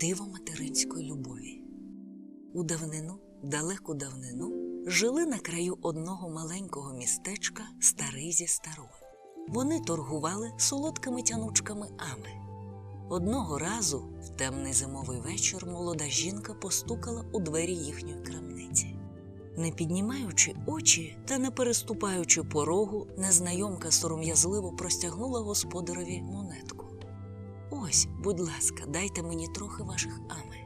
Диво материнської любові. У давнину, далеку давнину, жили на краю одного маленького містечка старий зі старою. Вони торгували солодкими тянучками ами. Одного разу, в темний зимовий вечір, молода жінка постукала у двері їхньої крамниці. Не піднімаючи очі та не переступаючи порогу, незнайомка сором'язливо простягнула господареві монетку. Ось, будь ласка, дайте мені трохи ваших ами.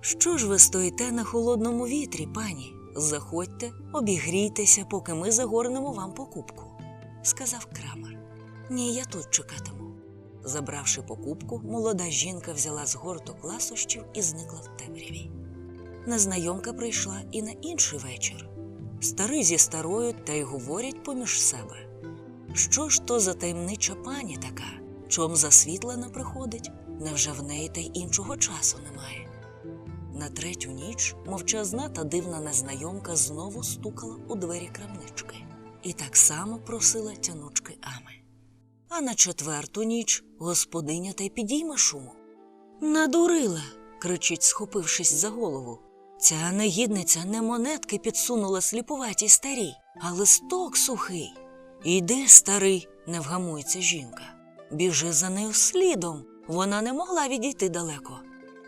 Що ж ви стоїте на холодному вітрі, пані? Заходьте, обігрійтеся, поки ми загорнемо вам покупку, сказав крамар. Ні, я тут чекатиму. Забравши покупку, молода жінка взяла з горток ласощів і зникла в темряві. Незнайомка прийшла і на інший вечір. Старий зі старою та й говорять поміж себе. Що ж то за таємнича пані така? Чом за світла не приходить? Невже в неї та й іншого часу немає? На третю ніч мовчазна та дивна незнайомка знову стукала у двері крамнички і так само просила тянучки ами. А на четверту ніч господиня та й підійме шуму. Надурила, кричить, схопившись за голову. Ця негідниця не монетки підсунула сліпуватій старій, а листок сухий. Іди, старий, не вгамується жінка. Біжи за нею слідом. Вона не могла відійти далеко.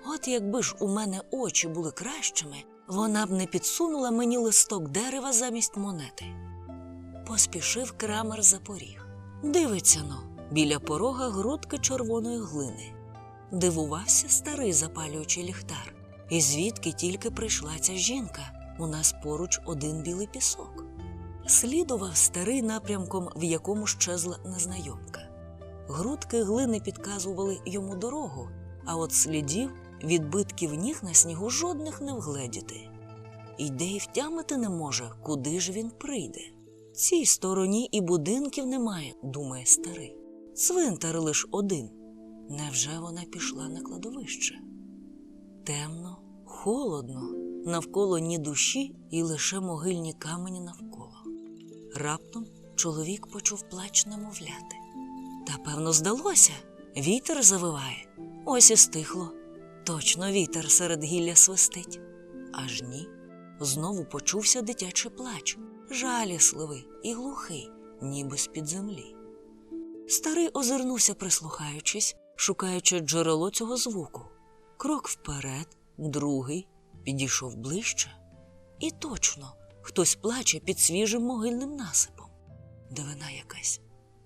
От якби ж у мене очі були кращими, вона б не підсунула мені листок дерева замість монети. Поспішив крамер за поріг. Дивиться но, біля порога грудки червоної глини. Дивувався старий, запалюючи ліхтар. І звідки тільки прийшла ця жінка? У нас поруч один білий пісок. Слідував старий напрямком, в якому щезла незнайомка. Грудки глини підказували йому дорогу, а от слідів, відбитків ніг на снігу жодних не вгледіти. Йде й втямити не може, куди ж він прийде. Цій стороні і будинків немає, думає старий. Цвинтар лиш один. Невже вона пішла на кладовище? Темно, холодно, навколо ні душі і лише могильні камені навколо. Раптом чоловік почув плач немовляти. Та, певно, здалося, вітер завиває. Ось і стихло. Точно вітер серед гілля свистить. Аж ні. Знову почувся дитячий плач, жалісливий і глухий, ніби з-під землі. Старий озирнувся, прислухаючись, шукаючи джерело цього звуку. Крок вперед, другий, підійшов ближче. І точно хтось плаче під свіжим могильним насипом. Дивина якась.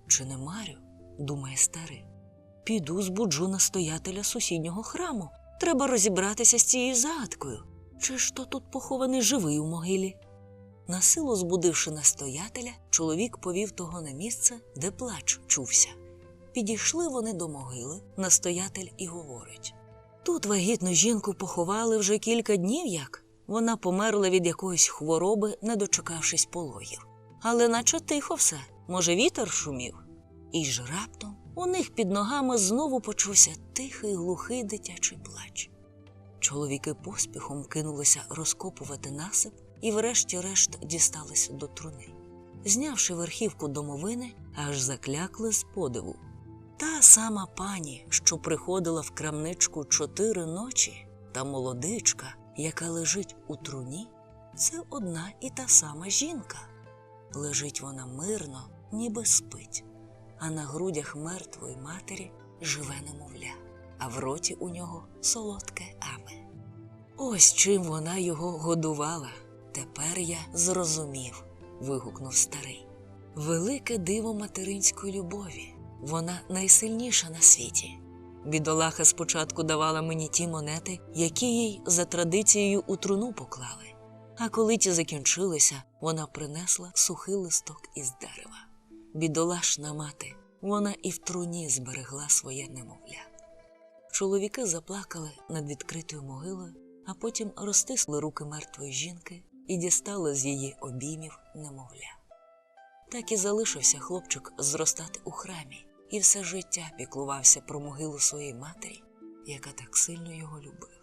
Чи не Марю? Думає старий. Піду збуджу настоятеля сусіднього храму. Треба розібратися з цією загадкою. Чи ж то тут похований живий у могилі? Насилу збудивши настоятеля, чоловік повів того на місце, де плач чувся. Підійшли вони до могили, настоятель і говорить: Тут вагітну жінку поховали вже кілька днів як. Вона померла від якоїсь хвороби, не дочекавшись пологів. Але наче тихо все, може, вітер шумів. І ж раптом у них під ногами знову почувся тихий глухий дитячий плач. Чоловіки поспіхом кинулися розкопувати насип і, врешті-решт, дісталися до труни. Знявши верхівку домовини, аж заклякли з подиву. Та сама пані, що приходила в крамничку чотири ночі, та молодичка, яка лежить у труні, це одна і та сама жінка. Лежить вона мирно, ніби спить, а на грудях мертвої матері живе немовля, а в роті у нього солодке аме. Ось чим вона його годувала. Тепер я зрозумів, вигукнув старий. Велике диво материнської любові. Вона найсильніша на світі. Бідолаха спочатку давала мені ті монети, які їй за традицією у труну поклали. А коли ті закінчилися, вона принесла сухий листок із дерева. Бідолашна мати, вона і в труні зберегла своє немовля. Чоловіки заплакали над відкритою могилою, а потім розтисли руки мертвої жінки і дістали з її обіймів немовля. Так і залишився хлопчик зростати у храмі і все життя піклувався про могилу своєї матері, яка так сильно його любила.